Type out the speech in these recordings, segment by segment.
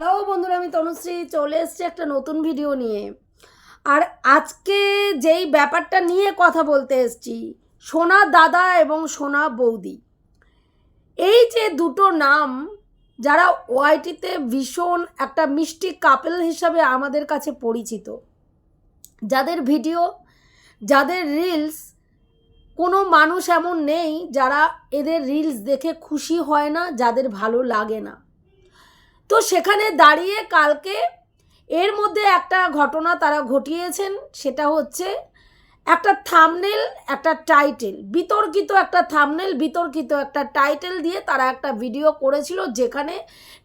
Hello বন্ধুরা, আমি তনুশ্রী। চলে এসেছি একটা নতুন ভিডিও নিয়ে। আর আজকে যেই ব্যাপারটা নিয়ে কথা বলতে এসছি, সোনা দাদা এবং সোনা বৌদি। এই যে দুটো নাম, যারা ওয়াইটিতে ভীষণ একটা মিষ্টি কাপেল হিসাবে আমাদের কাছে পরিচিত, যাদের ভিডিও যাদের রিলস কোনো মানুষ এমন নেই যারা এদের রিলস দেখে খুশি হয় না, যাদের ভালো লাগে না। তো সেখানে দাঁড়িয়ে কালকে এর মধ্যে একটা ঘটনা তারা ঘটিয়েছেন সেটা হচ্ছে একটা থামনেল একটা টাইটেল বিতর্কিত একটা থামনেল বিতর্কিত একটা টাইটেল দিয়ে তারা একটা ভিডিও করেছিল যেখানে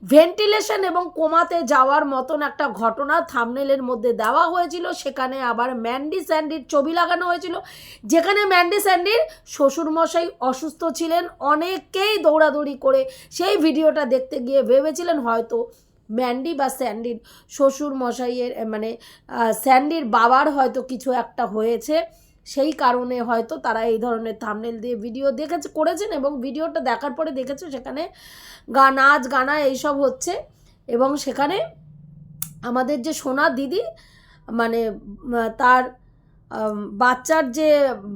ভেন্টিলেশন এবং কোমাতে যাওয়ার মতন একটা ঘটনা থামনেলের মধ্যে দেওয়া হয়েছিল। সেখানে আবার ম্যান্ডি স্যান্ডির ছবি লাগানো হয়েছিল। যেখানে ম্যান্ডি স্যান্ডির শ্বশুরমশাই অসুস্থ ছিলেন। অনেকেই দৌড়াদৌড়ি করে সেই ভিডিওটা দেখতে গিয়ে ভেবেছিলেন হয়তো ম্যান্ডি বা স্যান্ডির শ্বশুর মশাইয়ের মানে স্যান্ডির বাবার হয়তো কিছু একটা হয়েছে। সেই কারণে হয়তো তারা এই ধরনের থামনেল দিয়ে ভিডিও দেখেছে, করেছেন এবং ভিডিওটা দেখার পরে দেখেছে সেখানে গা, নাচ, গানা এইসব হচ্ছে। এবং সেখানে আমাদের যে সোনা দিদি মানে তার বাচ্চার যে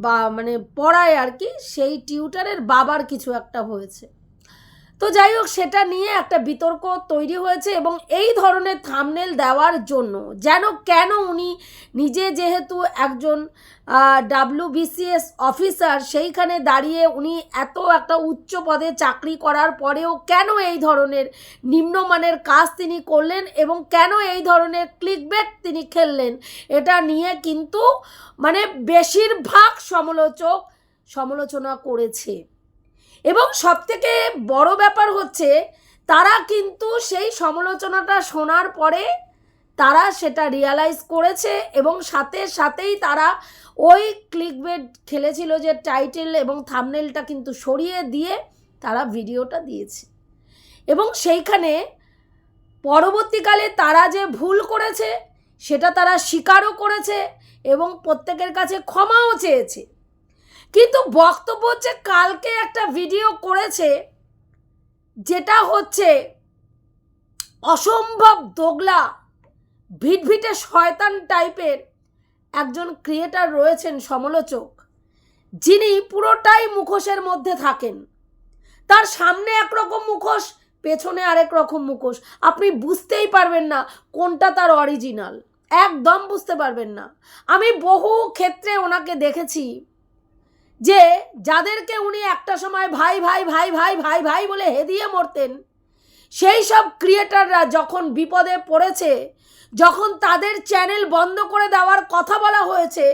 বা মানে পড়ায় আর কি, সেই টিউটারের বাবার কিছু একটা হয়েছে। তো যাই হোক, সেটা নিয়ে একটা বিতর্ক তৈরি হয়েছে এবং এই ধরনের থামনেল দেওয়ার জন্য, যেন কেন উনি নিজে যেহেতু একজন ডাব্লিউ বিসিএস অফিসার সেইখানে দাঁড়িয়ে উনি এত একটা উচ্চ পদে চাকরি করার পরেও কেন এই ধরনের নিম্নমানের কাজ তিনি করলেন এবং কেন এই ধরনের ক্লিকবেট তিনি খেললেন, এটা নিয়ে কিন্তু মানে বেশিরভাগ সমালোচক সমালোচনা করেছে। এবং সবথেকে বড় ব্যাপার হচ্ছে, তারা কিন্তু সেই সমালোচনাটা শোনার পরে তারা সেটা রিয়ালাইজ করেছে এবং সাথে সাথেই তারা ওই ক্লিকবেট খেলেছিল যে টাইটেল এবং থামনেলটা কিন্তু সরিয়ে দিয়ে তারা ভিডিওটা দিয়েছে। এবং সেইখানে পরবর্তীকালে তারা যে ভুল করেছে, সেটা তারা স্বীকারও করেছে এবং প্রত্যেকের কাছে ক্ষমাও চেয়েছে। কিন্তু বক্তব্য হচ্ছে, কালকে একটা ভিডিও করেছে, যেটা হচ্ছে, অসম্ভব দোগলা, ভিটভিটে শয়তান টাইপের একজন ক্রিয়েটার রয়েছেন সমালোচক, যিনি পুরোটাই মুখোশের মধ্যে থাকেন। তার সামনে একরকম মুখোশ, পেছনে আরেক রকম মুখোশ। আপনি বুঝতেই পারবেন না কোনটা তার অরিজিনাল একদম বুঝতে পারবেন না। আমি বহু ক্ষেত্রে ওনাকে দেখেছি যে যাদেরকে উনি একটা সময় ভাই ভাই ভাই ভাই ভাই ভাই বলে হেদিয়ে মরতেন, সেই সব ক্রিয়েটাররা যখন বিপদে পড়েছে, যখন তাদের চ্যানেল বন্ধ করে দেওয়ার কথা বলা হয়েছে,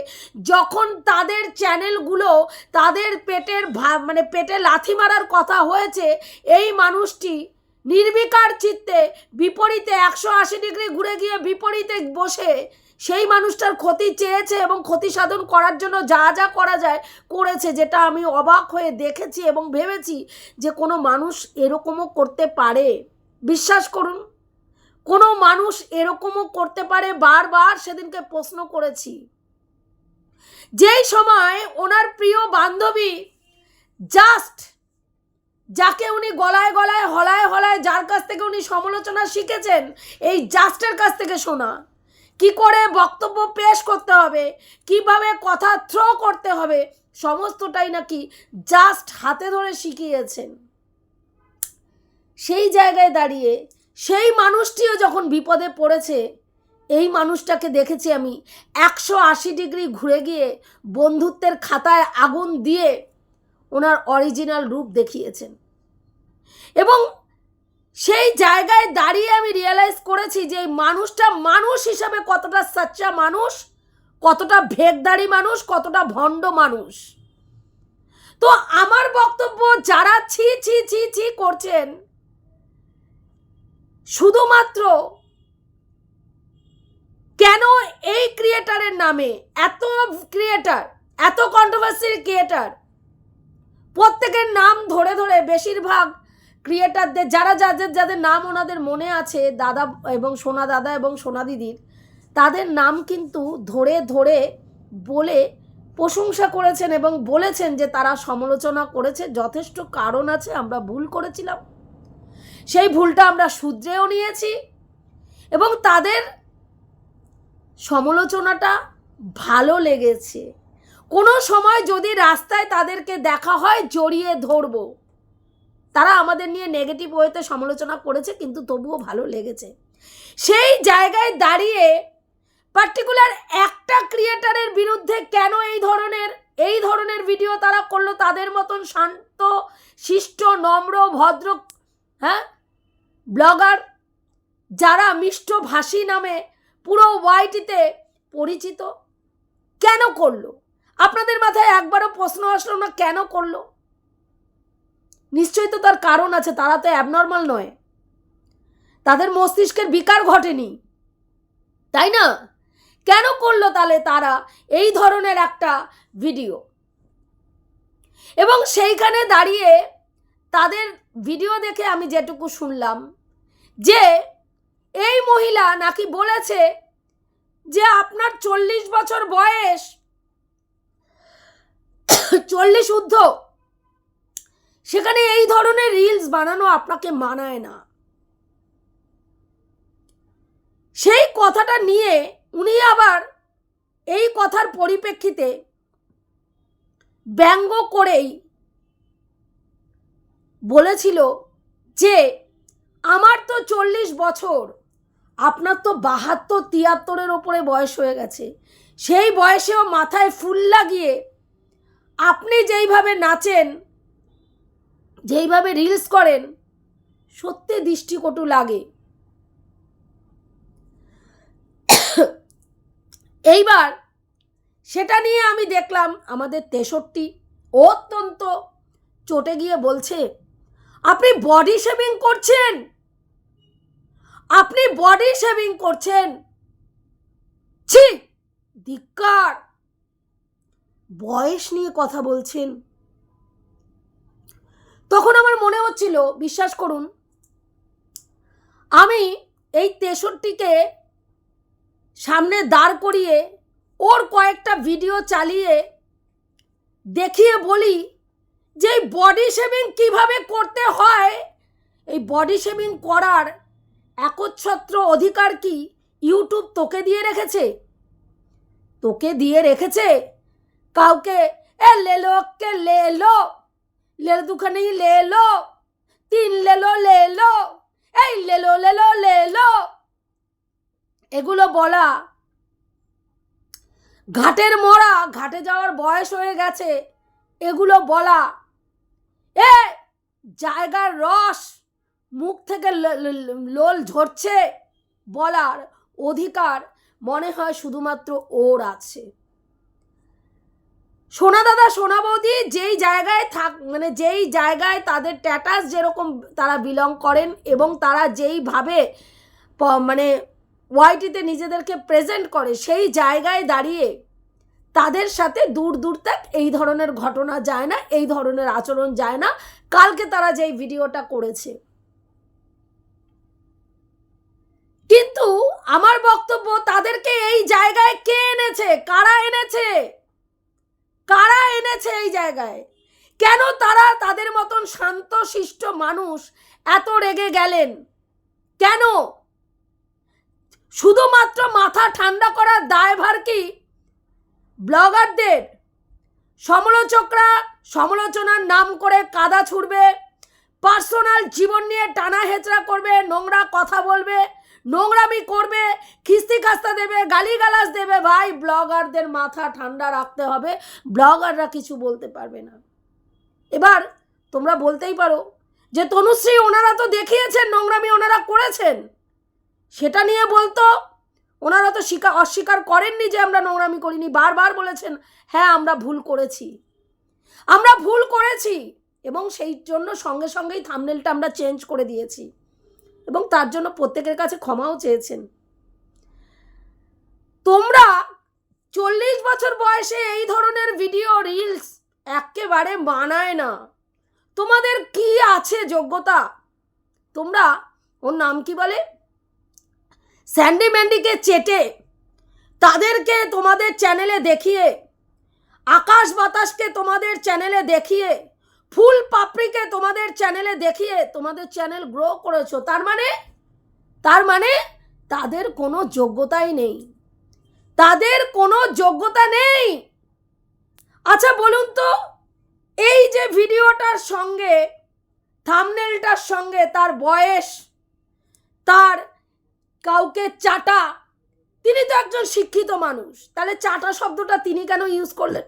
যখন তাদের চ্যানেলগুলো তাদের পেটের মানে পেটে লাথি মারার কথা হয়েছে, এই মানুষটি নির্বিকার চিত্তে বিপরীতে একশো আশি ডিগ্রি ঘুরে গিয়ে বিপরীতে বসে সেই মানুষটার ক্ষতি চেয়েছে এবং ক্ষতি সাধন করার জন্য যা যা করা যায় করেছে, যেটা আমি অবাক হয়ে দেখেছি এবং ভেবেছি যে কোনো মানুষ এরকমও করতে পারে। বিশ্বাস করুন, কোনো মানুষ এরকমও করতে পারে, বারবার সেদিনকে প্রশ্ন করেছি। যেই সময় ওনার প্রিয় বান্ধবী জাস্ট, যাকে উনি গলায় গলায়, হলায় হলায় যার কাছ থেকে উনি সমালোচনা শিখেছেন, এই জাস্টের কাছ থেকে শোনা। কি করে বক্তব্য পেশ করতে হবে? কীভাবে কথা থ্রো করতে হবে? সমস্তটাই নাকি জাস্ট হাতে ধরে শিখিয়েছেন। সেই জায়গায় দাঁড়িয়ে সেই মানুষটিও যখন বিপদে পড়েছে, এই মানুষটাকে দেখেছি আমি একশো আশি ডিগ্রি ঘুরে গিয়ে বন্ধুত্বের খাতায় আগুন দিয়ে ওনার অরিজিনাল রূপ দেখিয়েছেন। এবং সেই জায়গায় দাঁড়িয়ে আমি রিয়েলাইজ করেছি যে এই মানুষটা মানুষ হিসাবে কতটা সাচ্চা মানুষ, কতটা ভেগদারি মানুষ, কতটা ভণ্ড মানুষ। তো আমার বক্তব্য যারা ছি ছি ছি ছি করছেন, শুধুমাত্র কেন এই ক্রিয়েটারের নামে, এত ক্রিয়েটার এত কন্ট্রোভার্সির ক্রিয়েটার প্রত্যেকের নাম ধরে ধরে বেশিরভাগ ক্রিয়েটারদের, যারা যাদের যাদের নাম ওনাদের মনে আছে, দাদা এবং সোনা দাদা এবং সোনা দিদির, তাদের নাম কিন্তু ধরে ধরে বলে প্রশংসা করেছেন এবং বলেছেন যে তারা সমালোচনা করেছে, যথেষ্ট কারণ আছে, আমরা ভুল করেছিলাম। সেই ভুলটা আমরা শুধরেও নিয়েছি এবং তাদের সমালোচনাটা ভালো লেগেছে। কোনো সময় যদি রাস্তায় তাদেরকে দেখা হয়, জড়িয়ে ধরবো। তারা আমাদের নিয়ে নেগেটিভ ওয়েতে সমালোচনা করেছে, কিন্তু তবুও ভালো লেগেছে। সেই জায়গায় দাঁড়িয়ে পার্টিকুলার একটা ক্রিয়েটারের বিরুদ্ধে কেন এই ধরনের এই ধরনের ভিডিও তারা করল, তাদের মতন শান্ত, শিষ্ট, নম্র, ভদ্র হ্যাঁ ব্লগার যারা মিষ্ট ভাষী নামে পুরো ওয়াইটিতে পরিচিত, কেন করল? আপনাদের মাথায় একবারও প্রশ্ন আসলো না, কেন করল? নিশ্চয়ই তো তার কারণ আছে, তারা তো অ্যাবনর্মাল নয়। তাদের মস্তিষ্কের বিকার ঘটেনি। তাই না? কেন করল তাহলে তারা এই ধরনের একটা ভিডিও এবং সেইখানে দাঁড়িয়ে তাদের ভিডিও দেখে আমি যেটুকু শুনলাম, যে এই মহিলা নাকি বলেছে যে আপনার চল্লিশ বছর বয়স, চল্লিশ ঊর্ধ্ব। সেখানে এই ধরনের রিলস বানানো আপনাকে মানায় না। সেই কথাটা নিয়ে উনি আবার এই কথার পরিপ্রেক্ষিতে ব্যঙ্গ করেই বলেছিল যে, আমার তো চল্লিশ বছর, আপনার তো বাহাত্তর, তিয়াত্তরের ওপরে বয়স হয়ে গেছে। সেই বয়সেও মাথায় ফুল লাগিয়ে আপনি যেইভাবে নাচেন যেইভাবে রিলস করেন, সত্যি দৃষ্টিকটু লাগে। এইবার সেটা নিয়ে আমি দেখলাম আমাদের তেষট্টি অত্যন্ত চটে গিয়ে বলছে, আপনি বডি শেভিং করছেন? আপনি বডি শেভিং করছেন? ছি, ধিক্কার। বয়স নিয়ে কথা বলছেন। তখন আমার মনে হচ্ছিল, বিশ্বাস করুন, আমি এই তেষট্টিকে সামনে দাঁড় করিয়ে ওর কয়েকটা ভিডিও চালিয়ে দেখিয়ে বলি যে এই বডি শেভিং কীভাবে করতে হয়। এই বডি শেভিং করার একচ্ছত্র অধিকার কি ইউটিউব তোকে দিয়ে রেখেছে? তোকে দিয়ে রেখেছে? কাউকে, এ লে লো, কে লে। লেলো দুখানে লেলো, তিন লেলো লেলো, এই লেলো লেলো লেলো। এগুলো বলা, ঘাটের মরা ঘাটে যাওয়ার বয়স হয়ে গেছে, এগুলো বলা, এ, জায়গার রস, মুখ থেকে লোল ঝরছে, বলার অধিকার মনে হয় শুধুমাত্র ওর আছে। সোনা দাদা, সোনা বৌদি যেই জায়গায় থাক মানে যেই জায়গায় তাদের ট্যাটাস যেরকম তারা বিলং করেন এবং তারা যেইভাবে মানে ওয়াইটিতে নিজেদেরকে প্রেজেন্ট করে, সেই জায়গায় দাঁড়িয়ে তাদের সাথে দূর দূর তক এই ধরনের ঘটনা যায় না, এই ধরনের আচরণ যায় না। কালকে তারা যেই ভিডিওটা করেছে। কিন্তু আমার বক্তব্য, তাদেরকে এই জায়গায় কে এনেছে? কারা এনেছে? কারা এনেছে এই জায়গায়? কেন তারা তাদের মতন শান্ত, শিষ্ট মানুষ এত রেগে গেলেন? কেন? শুধুমাত্র মাথা ঠান্ডা করার দায়ভার কি ব্লগারদের? সমালোচকরা সমালোচনার নাম করে কাদা ছুড়বে, পার্সোনাল জীবন নিয়ে টানা হেচড়া করবে, নোংরা কথা বলবে নোংরামি করবে, খিস্তি খাস্তা দেবে, গালিগালাজ দেবে, ভাই, ব্লগারদের মাথা ঠান্ডা রাখতে হবে, ব্লগাররা কিছু বলতে পারবে না। এবার তোমরা বলতেই পারো যে, তনুশ্রী ওনারা তো দেখিয়েছেন নোংরামি ওনারা করেছেন। সেটা নিয়ে বলতো, ওনারা তো স্বীকার অস্বীকার করেননি যে আমরা নোংরামি করিনি, বারবার বলেছেন হ্যাঁ আমরা ভুল করেছি। আমরা ভুল করেছি এবং সেই জন্য সঙ্গে সঙ্গেই থামনেলটা আমরা চেঞ্জ করে দিয়েছি। এবং তার জন্য প্রত্যেকের কাছে ক্ষমাও চেয়েছেন। তোমরা চল্লিশ বছর বয়সে এই ধরনের ভিডিও রিলস একেবারে মানায় না। তোমাদের কি আছে যোগ্যতা? তোমরা, ওর নাম কি বলে? স্যান্ডি ম্যান্ডিকে চেটে তাদেরকে তোমাদের চ্যানেলে দেখিয়ে, আকাশ বাতাসকে তোমাদের চ্যানেলে দেখিয়ে ফুল পাপড়িকে তোমাদের চ্যানেলে দেখিয়ে তোমাদের চ্যানেল গ্রো করেছ, তার মানে? তার মানে তাদের কোনো যোগ্যতাই নেই। তাদের কোনো যোগ্যতা নেই। আচ্ছা বলুন তো, এই যে ভিডিওটার সঙ্গে থামনেলটার সঙ্গে তার বয়স, তার কাউকে চাটা, তিনি তো একজন শিক্ষিত মানুষ, তাহলে চাটা শব্দটা তিনি কেন ইউজ করলেন?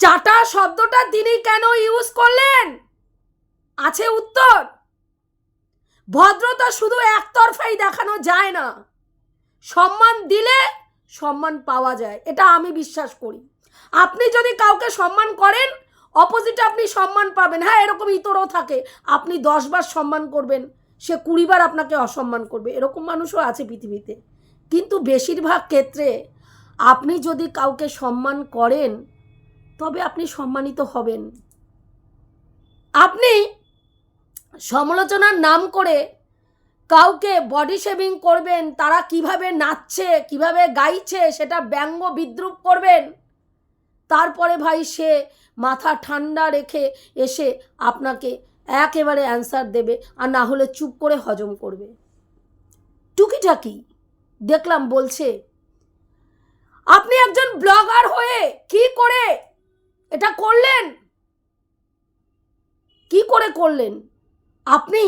চাটা শব্দটা তিনি কেন ইউজ করলেন? আছে উত্তর। ভদ্রতা শুধু একতরফাই দেখানো যায় না। সম্মান দিলে সম্মান পাওয়া যায়, এটা আমি বিশ্বাস করি। আপনি যদি কাউকে সম্মান করেন অপোজিটে আপনি সম্মান পাবেন। হ্যাঁ এরকম ইতরও থাকে। আপনি দশবার সম্মান করবেন, সে কুড়িবার আপনাকে অসম্মান করবে। এরকম মানুষও আছে পৃথিবীতে। কিন্তু বেশিরভাগ ক্ষেত্রে আপনি যদি কাউকে সম্মান করেন তবে আপনি সম্মানিত হবেন। আপনি সমালোচনার নাম করে কাউকে বডি শেভিং করবেন, তারা কীভাবে নাচছে, কীভাবে গাইছে, সেটা ব্যঙ্গ বিদ্রুপ করবেন। তারপরে ভাই সে মাথা ঠান্ডা রেখে এসে আপনাকে একেবারে অ্যান্সার দেবে আর না হলে চুপ করে হজম করবে। টুকিটাকি দেখলাম বলছে, আপনি একজন ব্লগার হয়ে কি করে এটা করলেন? কি করে করলেন? আপনি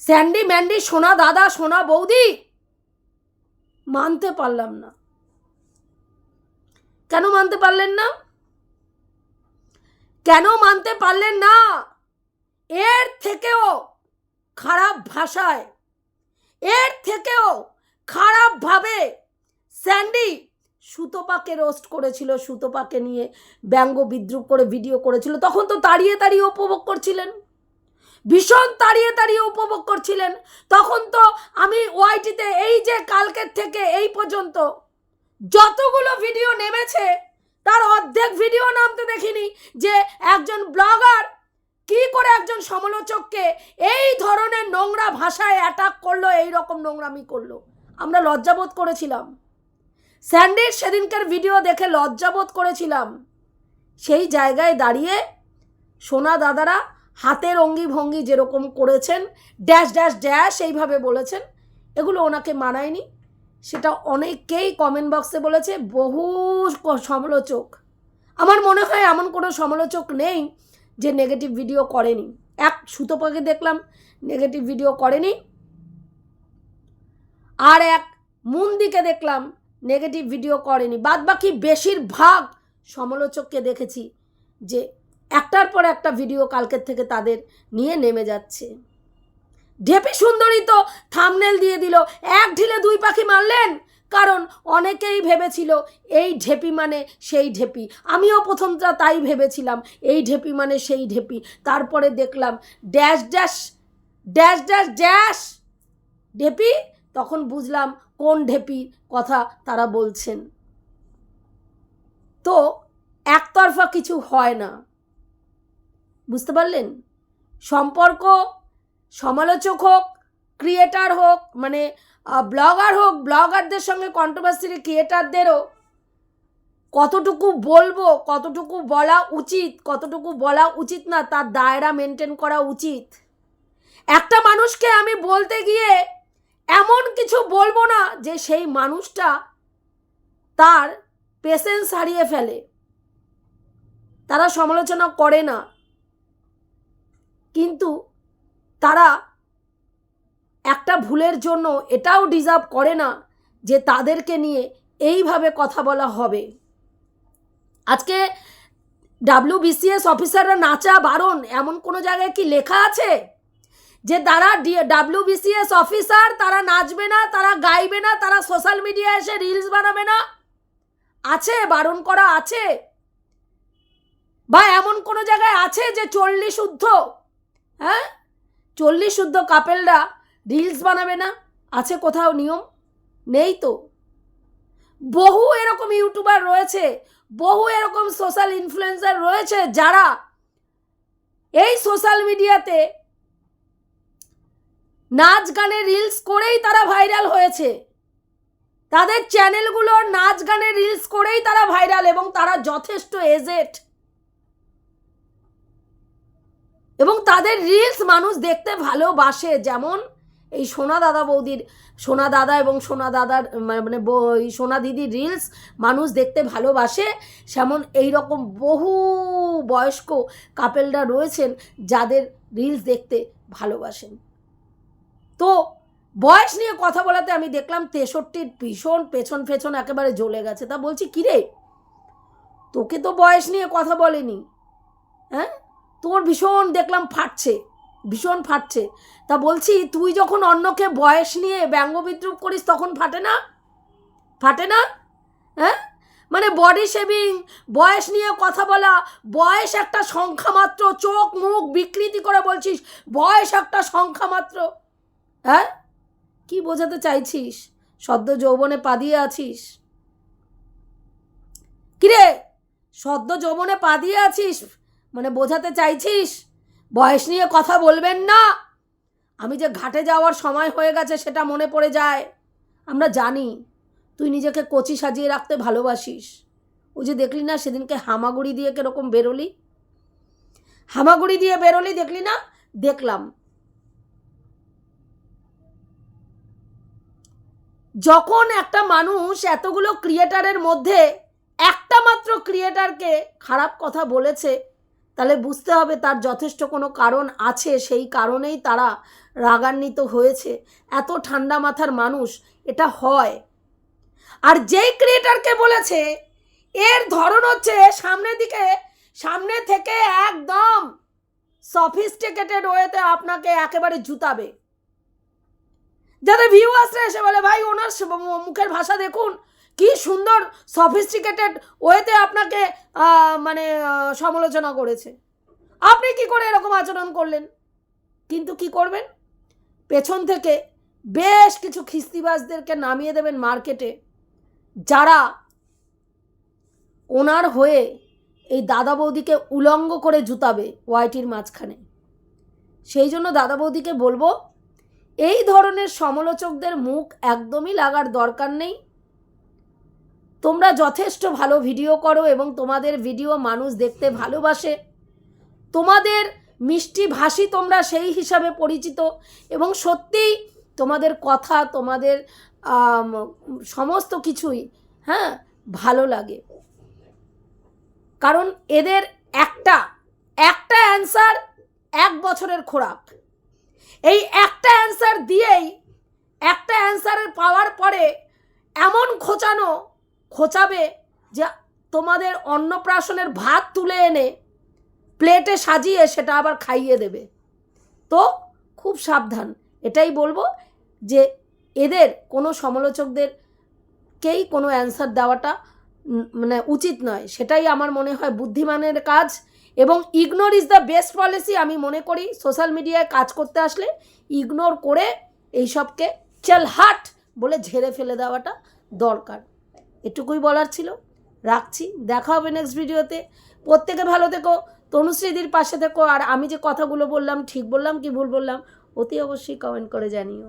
স্যান্ডি ম্যান্ডি, সোনা দাদা, সোনা বৌদি? মানতে পারলাম না। কেন মানতে পারলেন না? কেন মানতে পারলেন না? এর থেকেও খারাপ ভাষায়, এর থেকেও খারাপভাবে স্যান্ডি সুতোপাকে রোস্ট করেছিল, সুতোপাকে নিয়ে ব্যঙ্গ বিদ্রুপ করে ভিডিও করেছিল। তখন তো তাড়িয়ে তাড়িয়ে উপভোগ করছিলেন। ভীষণ তাড়িয়ে তাড়িয়ে উপভোগ করছিলেন। তখন তো আমি ওয়াইটিতে এই যে কালকের থেকে এই পর্যন্ত যতগুলো ভিডিও নেমেছে, তার অর্ধেক ভিডিও নামতে দেখিনি যে একজন ব্লগার কি করে একজন সমালোচককে এই ধরনের নোংরা ভাষায় অ্যাটাক করল এই রকম নোংরামি করল। আমরা লজ্জাবোধ করেছিলাম। স্যান্ডির সেদিনকার ভিডিও দেখে লজ্জাবোধ করেছিলাম। সেই জায়গায় দাঁড়িয়ে সোনা দাদারা হাতের অঙ্গি ভঙ্গি যেরকম করেছেন, ড্যাশ ড্যাশ ড্যাশ এইভাবে বলেছেন, এগুলো ওনাকে মানায়নি। সেটা অনেকেই কমেন্ট বক্সে বলেছে, বহু সমালোচক। আমার মনে হয় এমন কোনো সমালোচক নেই যে নেগেটিভ ভিডিও করেনি। এক সুতো সুতোপাকে দেখলাম নেগেটিভ ভিডিও করেনি। আর এক মুন্দিকে দেখলাম নেগেটিভ ভিডিও করেনি। বাদ বাকি বেশিরভাগ সমালোচককে দেখেছি যে একটার পর একটা ভিডিও কালকের থেকে তাদের নিয়ে নেমে যাচ্ছে। ঢেপি সুন্দরী তো থামনেল দিয়ে দিল, এক ঢিলে দুই পাখি মারলেন। কারণ অনেকেই ভেবেছিল এই ঢেপি মানে সেই ঢেপি। আমিও প্রথমটা তাই ভেবেছিলাম, এই ঢেপি মানে সেই ঢেপি। তারপরে দেখলাম dash dash dash dash dash ঢেপি? তখন বুঝলাম কোন ঢেপির কথা তারা বলছেন। তো একতরফা কিছু হয় না। বুঝতে পারলেন? সম্পর্ক সমালোচক হোক ক্রিয়েটার হোক মানে ব্লগার হোক ব্লগারদের সঙ্গে কন্ট্রোভার্সির ক্রিয়েটারদেরও কতটুকু বলব, কতটুকু বলা উচিত, কতটুকু বলা উচিত না, তার দায়রা মেনটেন করা উচিত। একটা মানুষকে আমি বলতে গিয়ে এমন কিছু বলব না যে সেই মানুষটা তার পেশেন্স হারিয়ে ফেলে। তারা সমালোচনা করে না। কিন্তু তারা একটা ভুলের জন্য এটাও ডিজার্ভ করে না যে তাদেরকে নিয়ে এইভাবে কথা বলা হবে। আজকে ডাব্লিউ বিসিএস অফিসাররা নাচা বারণ এমন কোনো জায়গায় কি লেখা আছে? যে তারা ডাব্লিউ বিসিএস অফিসার তারা নাচবে না, তারা গাইবে না, তারা সোশ্যাল মিডিয়ায় এসে রিলস বানাবে না। আছে, বারণ করা আছে। বা এমন কোনো জায়গায় আছে যে চল্লিশ ঊর্ধ্ব হ্যাঁ? চল্লিশ শুদ্ধ কাপেলরা রিলস বানাবে না? আছে কোথাও নিয়ম? নেই তো। বহু এরকম ইউটিউবার রয়েছে, বহু এরকম সোশ্যাল ইনফ্লুয়েন্সার রয়েছে যারা এই সোশ্যাল মিডিয়াতে নাচ গানের রিলস করেই তারা ভাইরাল হয়েছে। তাদের চ্যানেলগুলো নাচ গানের রিলস করেই তারা ভাইরাল এবং তারা যথেষ্ট এজেড এবং তাদের রিলস মানুষ দেখতে ভালোবাসে, যেমন এই সোনা দাদা বৌদির, সোনা দাদা এবং সোনা দাদার মানে ব- এই সোনা দিদির রিলস মানুষ দেখতে ভালোবাসে। সেমন এই রকম বহু বয়স্ক কাপেলরা রয়েছেন যাদের রিলস দেখতে ভালোবাসেন। তো বয়স নিয়ে কথা বলাতে আমি দেখলাম তেষট্টির ভীষণ পেছন পেছন একেবারে জ্বলে গেছে। তা বলছি, কিরে? তোকে তো বয়স নিয়ে কথা বলেনি। হ্যাঁ? তোর ভীষণ দেখলাম ফাটছে, ভীষণ ফাটছে। তা বলছি, তুই যখন অন্যকে বয়স নিয়ে ব্যঙ্গ বিদ্রুপ করিস তখন ফাটে না? ফাটে না? হ্যাঁ? মানে বডি শেভিং বয়স নিয়ে কথা বলা, বয়স একটা সংখ্যা মাত্র চোখ মুখ বিকৃতি করে বলছিস, বয়স একটা সংখ্যা মাত্র হ্যাঁ? কি বোঝাতে চাইছিস? সদ্য যৌবনে পা দিয়ে আছিস। কিরে? সদ্য যৌবনে পা দিয়ে আছিস? মানে বোঝাতে চাইছিস? বয়স নিয়ে কথা বলবেন না। আমি যে ঘাটে যাওয়ার সময় হয়ে গেছে সেটা মনে পড়ে যায়। আমরা জানি, তুই নিজেকে কচি সাজিয়ে রাখতে ভালোবাসিস। ওই যে দেখলি না সেদিনকে হামাগুড়ি দিয়ে কীরকম বেরোলি? হামাগুড়ি দিয়ে বেরোলি দেখলি না? দেখলাম। যখন একটা মানুষ এতগুলো ক্রিয়েটারের মধ্যে একটা মাত্র ক্রিয়েটারকে খারাপ কথা বলেছে, তাহলে বুঝতে হবে তার যথেষ্ট কোনো কারণ আছে, সেই কারণেই তারা রাগান্বিত হয়েছে। এত ঠান্ডা মাথার মানুষ, এটা হয়। আর যেই ক্রিয়েটারকে বলেছে, এর ধরন হচ্ছে সামনের দিকে, সামনে থেকে একদম সফিস্টিকেটেড ওয়েতে আপনাকে একেবারে জুতাবে। যাদের ভিউ আসলে এসে বলে, ভাই, ওনার মুখের ভাষা দেখুন। কি সুন্দর সফিস্টিকেটেড ওয়েতে আপনাকে মানে সমালোচনা করেছে। আপনি কি করে এরকম আচরণ করলেন? কিন্তু কি করবেন? পেছন থেকে বেশ কিছু খিস্তিবাজদেরকে নামিয়ে দেবেন মার্কেটে। যারা ওনার হয়ে এই দাদা বৌদিকে উলঙ্গ করে জুতাবে ওয়াইটির মাঝখানে। সেই জন্য দাদা বৌদিকে বলব এই ধরনের সমালোচকদের মুখ একদমই লাগার দরকার নেই। তোমরা যথেষ্ট ভালো ভিডিও করো এবং তোমাদের ভিডিও মানুষ দেখতে ভালোবাসে। তোমাদের মিষ্টি ভাষী তোমরা সেই হিসাবে পরিচিত এবং সত্যিই তোমাদের কথা, তোমাদের সমস্ত কিছুই হ্যাঁ ভালো লাগে। কারণ এদের একটা একটা অ্যান্সার এক বছরের খোরাক। এই একটা অ্যান্সার দিয়েই, একটা অ্যান্সারের পাওয়ার পরে এমন খোঁচানো, খোঁচাবে যে তোমাদের অন্নপ্রাশনের ভাত তুলে এনে প্লেটে সাজিয়ে সেটা আবার খাইয়ে দেবে। তো খুব সাবধান। এটাই বলব যে এদের, কোনো সমালোচকদেরকেই কোনো অ্যান্সার দেওয়াটা মানে উচিত নয়। সেটাই আমার মনে হয় বুদ্ধিমানের কাজ। এবং ignore is the best policy আমি মনে করি সোশ্যাল মিডিয়ায় কাজ করতে আসলে ইগনোর করে এইসবকে চল হাট বলে ঝেড়ে ফেলে দেওয়াটা দরকার। এটুকুই বলার ছিল। রাখছি। দেখা হবে নেক্সট ভিডিওতে প্রত্যেকে ভালো থেকো। তনুশ্রীদির পাশে থেকো। আর আমি যে কথাগুলো বললাম, ঠিক বললাম কি ভুল বললাম, অতি অবশ্যই কমেন্ট করে জানিও।